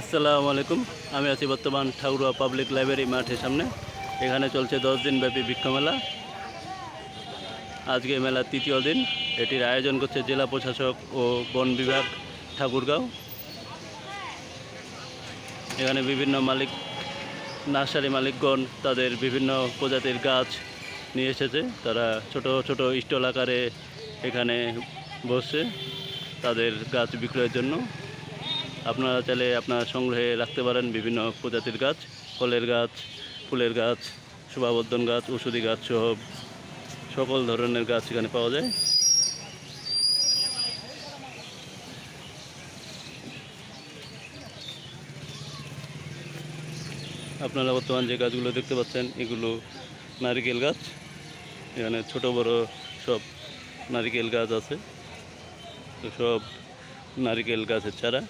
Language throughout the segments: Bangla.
আসসালামু আলাইকুম। আমি আছি বর্তমান ঠাকুরা পাবলিক লাইব্রেরি মাঠের সামনে। এখানে চলছে দশ দিনব্যাপী মেলা। আজকে মেলার তৃতীয় দিন। এটির আয়োজন করছে জেলা প্রশাসক ও বন বিভাগ ঠাকুরগাঁও। এখানে বিভিন্ন মালিক, নার্সারি মালিকগণ তাদের বিভিন্ন প্রজাতির গাছ নিয়ে এসেছে। তারা ছোট ছোট স্টল আকারে এখানে বসছে তাদের গাছ বিক্রয়ের জন্য। আপনারা চাইলে আপনার সংগ্রহে রাখতে পারেন বিভিন্ন প্রজাতির গাছ, ফলের গাছ, ফুলের গাছ, শোভাবর্ধন গাছ ওষুধি গাছ সহ সকল ধরনের গাছ এখানে পাওয়া যায়। আপনারা বর্তমান যে গাছগুলো দেখতে পাচ্ছেন, এগুলো নারিকেল গাছ। এখানে ছোট, বড় সব নারিকেল গাছ আছে। তো সব নারিকেল গাছের চারা।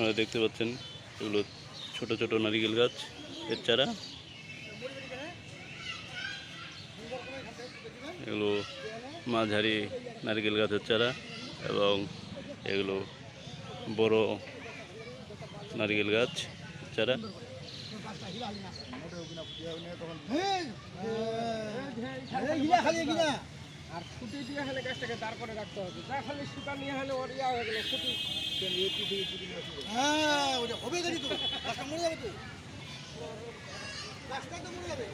আপনারা দেখতে পাচ্ছেন, এগুলো ছোট ছোট নারিকেল গাছ, এর চারা। এগুলো মাঝারি নারকেল গাছের চারা এবং এগুলো বড় নারকেল গাছ চারা। আর ছুটি দিয়ে হলে গাছটাকে দাঁড় করে রাখতে হবে। যা খালি সুতা নিয়ে হলে ওর ইয়া হয়ে গেল ছুটি হ্যাঁ ওটা হবে গাড়ি তো। মরে যাবে তো। রাস্তা তো মরে যাবে।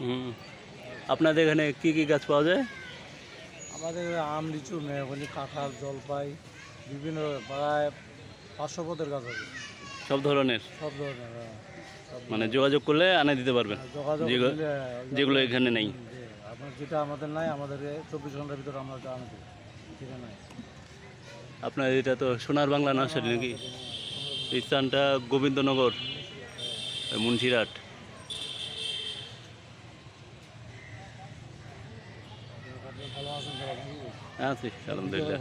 হুম। আপনাদের এখানে কি কি গাছ পাওয়া যায়? আমাদের আম লিচু মেহগনি কাঁঠাল জলপাই বিভিন্ন প্রায় পাঁচশো পদের গাছ আছে। সব ধরনের? সব ধরনের হ্যাঁ, মানে যোগাযোগ করলে আনে দিতে পারবেন? যোগাযোগ যেগুলো- করলে, যেগুলো এখানে নেই। আপনার যেটা আমাদের নাই আমাদের চব্বিশ ঘণ্টার ভিতরে আমরা আনে দিই ঠিক নাই। আপনার এটা তো সোনার বাংলা নার্সারি নাকি? এই স্থানটা গোবিন্দনগর মুন্সিরহাট আছি আলহামদুলিল্লাহ।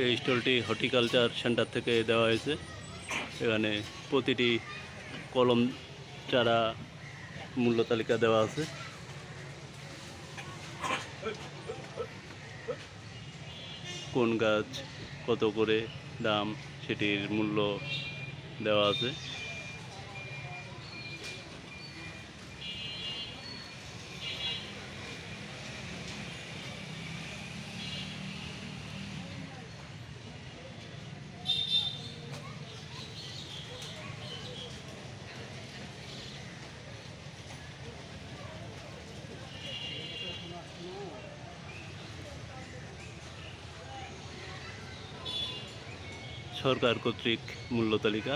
এই স্টলটি হর্টিকালচার সেন্টার থেকে দেওয়া হয়েছে। এখানে প্রতিটি কলম, চারা মূল্য তালিকা দেওয়া আছে। কোন গাছ কত করে দাম সেটির মূল্য দেওয়া আছে। সরকার কর্তৃক মূল্য তালিকা।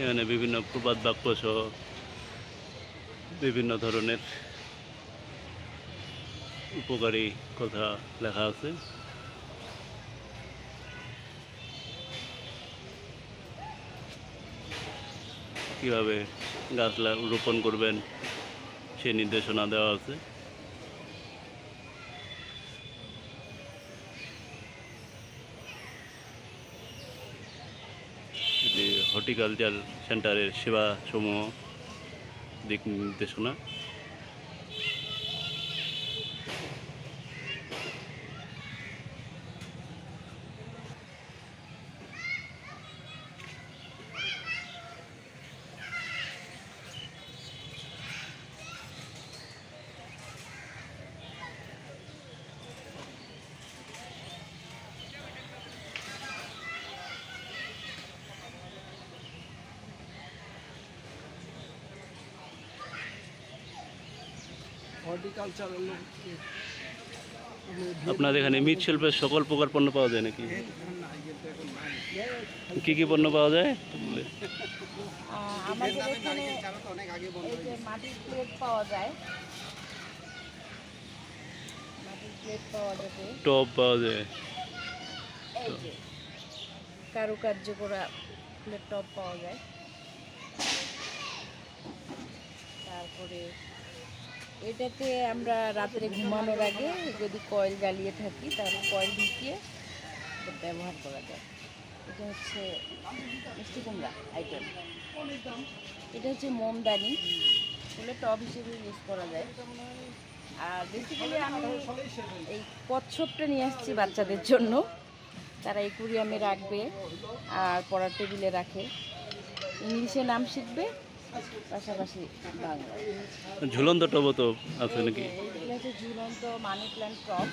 এখানে বিভিন্ন প্রবাদ বাক্য সহ বিভিন্ন ধরনের উপকারী কথা লেখা আছে। কীভাবে গাছ রোপণ করবেন সে নির্দেশনা দেওয়া আছে। হর্টিকালচার সেন্টারের সেবাসমূহ দিক নির্দেশনা হর্টিকালচারের লোক আপনাদের এখানে মৃৎ শিল্পের সকল প্রকার পণ্য পাওয়া যায় নাকি? কি কি পণ্য পাওয়া যায়? আমাদের এখানে মাটির প্লেট পাওয়া যায়। মাটির প্লেট পাওয়া যাবে। টপ পাওয়া যায়। কারুকার্য করা প্লেট টপ পাওয়া যায়। তারপরে এটাতে আমরা রাত্রে ঘুমানোর আগে যদি কয়েল জ্বালিয়ে থাকি, তাহলে কয়েল ঢুকিয়ে ব্যবহার করা যায়। এটা হচ্ছে মিষ্টি কুমড়া আইটেম এটা হচ্ছে মোমদানি। ফুলে টপ হিসেবে ইউজ করা যায়। আর বেসিক্যালি আমি এই কচ্ছপটা নিয়ে আসছি বাচ্চাদের জন্য। তারা একুরিয়ামে রাখবে আর পড়ার টেবিলে রাখে। ইংলিশে নাম শিখবে। পাশাপাশি বাংলা। ঝুলন্ত টবও তো আছে নাকি? এগুলো হচ্ছে ঝুলন্ত মানি প্ল্যান্ট টপ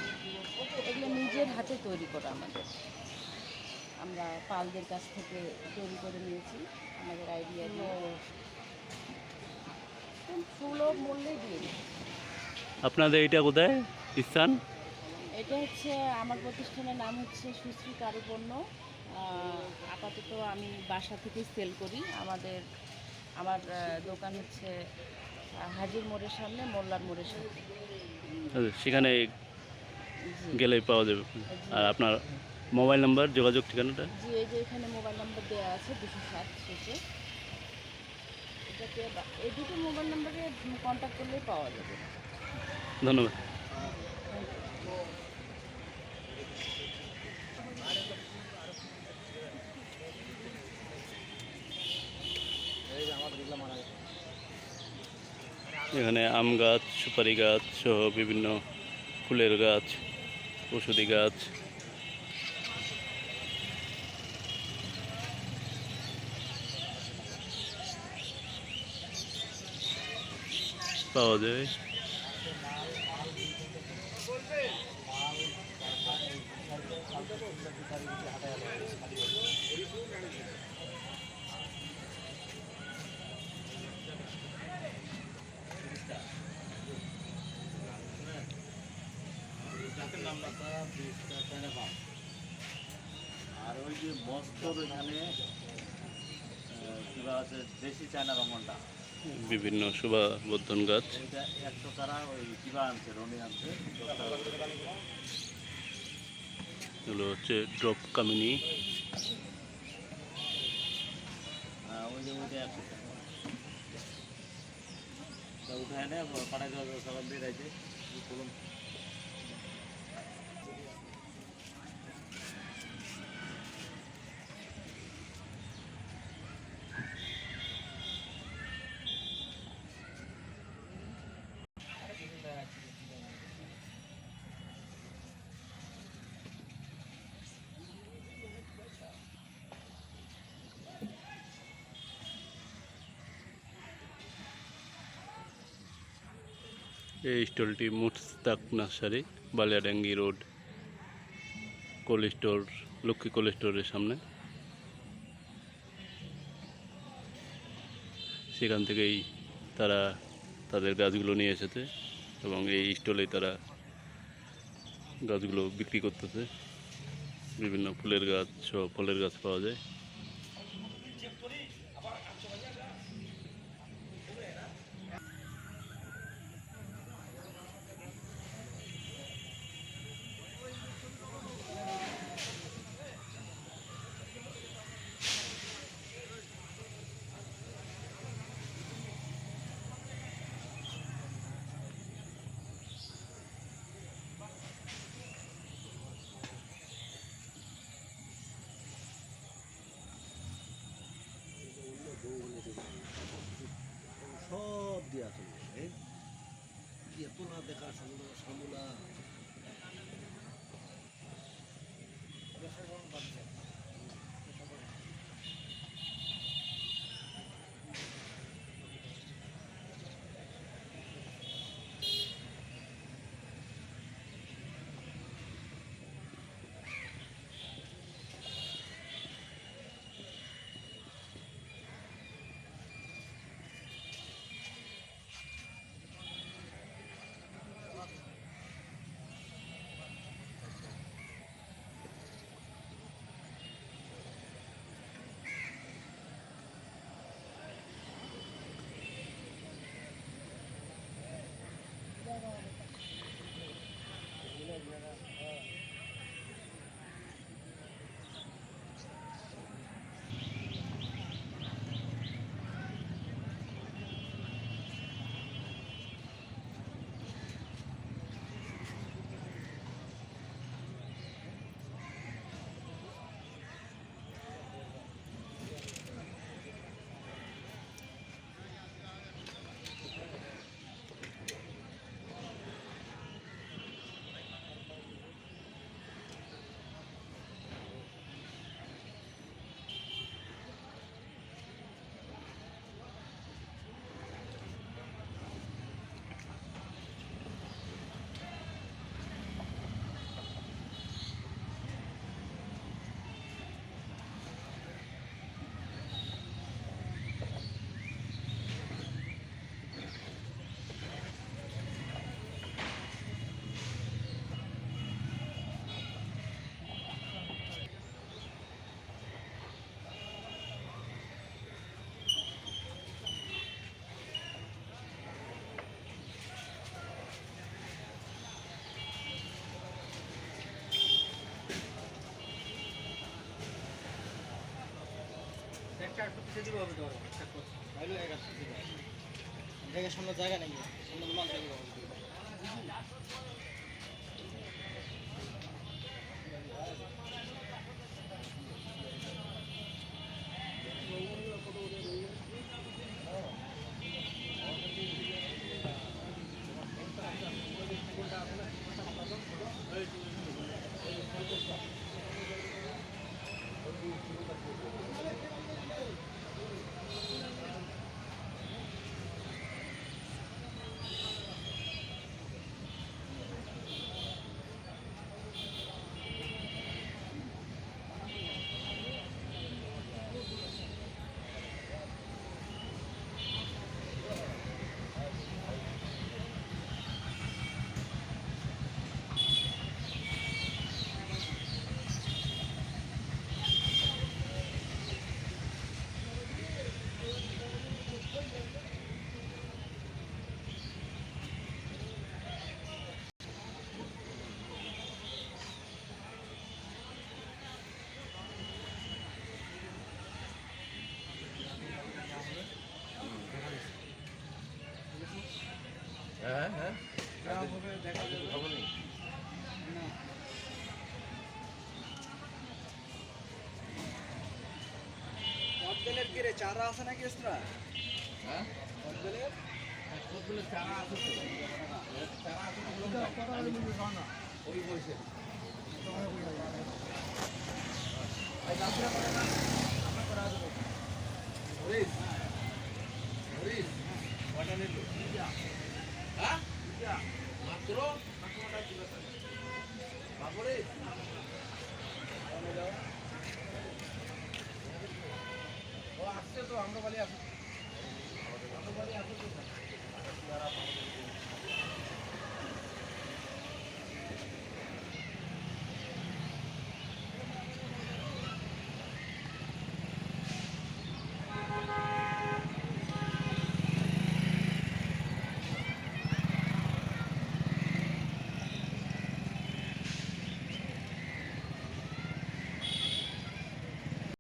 এগুলো নিজের হাতে তৈরি করা আমাদের। আমরা পালদের কাছ থেকে তৈরি করে নিয়েছি। আমাদের আইডিয়া দিয়ে। ফুলও মূল্যে দিয়ে আপনাদের এটা কোথায়? স্থান? এটা হচ্ছে আমার প্রতিষ্ঠানের নাম হচ্ছে সুশ্রী কারুপণ্য। আপাতত আমি বাসা থেকে সেল করি। আমাদের আমার দোকান হচ্ছে হাজির মোড়ের সামনে মোল্লার মোড়ের সামনে। আচ্ছা, সেখানে জি। গেলেই পাওয়া যাবে। আর আপনার মোবাইল নাম্বার যোগাযোগ ঠিকানাটা? জি এই যে এখানে মোবাইল নাম্বার দেওয়া আছে দুশো সাত শেষে। এটাকে এই দুটো মোবাইল নাম্বারে কন্ট্যাক্ট করলেই পাওয়া যাবে। ধন্যবাদ। এখানে আম গাছ সুপারি গাছ সহ বিভিন্ন ফুলের গাছ ওষুধি গাছ। পাওয়া যায়। আর ওই যে মস্তর এখানে আছে দেশি চায়না রঙনটা বিভিন্ন শোভাবর্ধন গাছ। একশো তারা ওই কিবা আনছে রনি আনছে। এগুলো হচ্ছে ড্রপ কামিনি। হ্যাঁ, ওই যে ওইটা একশো টাকা উঠায় নে পাঠাই দেওয়া দিয়ে রাখছে এই স্টলটি Mustaq nursery, Baliadangi road cold store Lakshmi cold স্টোরের সামনে। সেখান থেকেই তারা তাদের গাছগুলো নিয়ে এসেছে এবং এই স্টলেই তারা গাছগুলো বিক্রি করতেছে। বিভিন্ন ফুলের গাছ সহ ফলের গাছ পাওয়া যায়। সেদিকে হবে আছে জায়গার সামনে জায়গা নেই সামনে মাল জায়গা হবে কদবেলের কি রে চারা আছে নাকি এক্সট্রা? হ্যাঁ? তো। আমরা বালি আসছে আমরা বালি আসছে